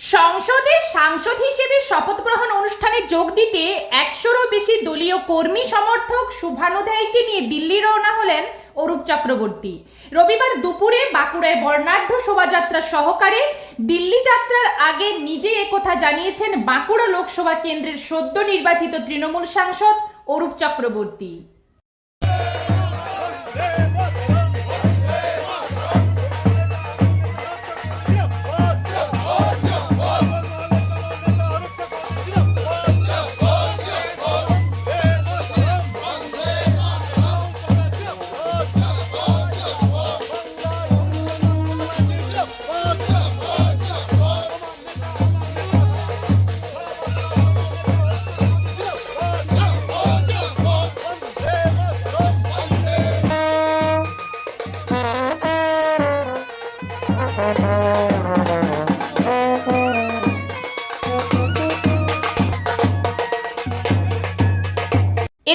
সংসদে সাংসদ হিসেবে শপথ গ্রহণ অনুষ্ঠানে যোগ দিতে একশোরও বেশি দলীয় কর্মী সমর্থক শুভানুধ্যায়ীকে নিয়ে দিল্লি রওনা হলেন অরূপ চক্রবর্তী। রবিবার দুপুরে বাঁকুড়ায় বর্ণাঢ্য শোভাযাত্রা সহকারে দিল্লি যাত্রার আগে নিজে একথা জানিয়েছেন বাঁকুড়া লোকসভা কেন্দ্রের সদ্য নির্বাচিত তৃণমূল সাংসদ অরূপ চক্রবর্তী।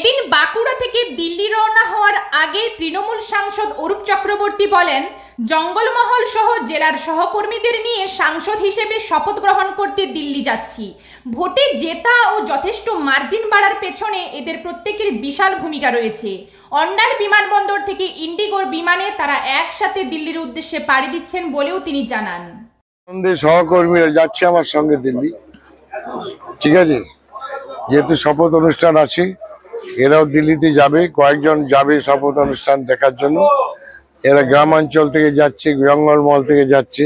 এদিন বাঁকুড়া থেকে দিল্লি রওনা হওয়ার আগে তৃণমূল সাংসদ অরূপ চক্রবর্তী বলেন, জঙ্গলমহল সহ জেলার সহকর্মীদের নিয়ে সাংসদ হিসেবে শপথ গ্রহণ করতে দিল্লি যাচ্ছি। ভোটে জেতা ও যথেষ্ট মার্জিন বাড়ার পেছনে এদের প্রত্যেকের বিশাল ভূমিকা রয়েছে। অন্ডাল বিমানবন্দর থেকে ইন্ডিগোর বিমানে তারা একসাথে দিল্লির উদ্দেশ্যে পাড়ি দিচ্ছেন বলেও তিনি জানান। সহকর্মীরা যাচ্ছে আমার সঙ্গে দিল্লি। ঠিক আছে? যেহেতু শপথ অনুষ্ঠান আছে এরাও দিল্লিতে যাবে, কয়েকজন যাবে শপথ অনুষ্ঠান দেখার জন্য। এরা গ্রামাঞ্চল থেকে যাচ্ছে জঙ্গলমহল থেকে যাচ্ছে।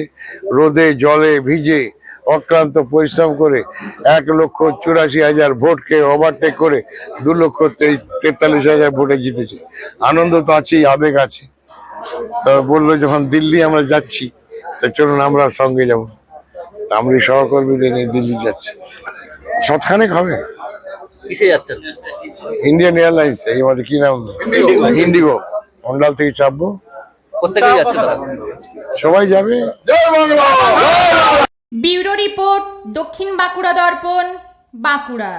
রোদে, জলে ভিজে অক্লান্ত পরিশ্রম করে এক লক্ষ চুরাশি হাজার ভোটকে ওভারটেক করে দু লক্ষ তেতাল্লিশ হাজার ভোটে জিতেছে। আনন্দ তো আছেই, আবেগ আছে। তো বলল যখন দিল্লি আমরা যাচ্ছি, তা চলুন আমরা সঙ্গে যাব। আমরা সহকর্মীদের নিয়ে দিল্লি যাচ্ছি। সৎখানেক হবে। কিসে যাচ্ছেন? ইন্ডিয়ান এয়ারলাইন্স এই আমাদের কি নাম? ইন্ডিগো অন্ডাল থেকে চাপবো। প্রত্যেকেই যাচ্ছে সবাই যাবে? ব্যুরো রিপোর্ট দক্ষিণ বাঁকুড়া দর্পণ বাঁকুড়া।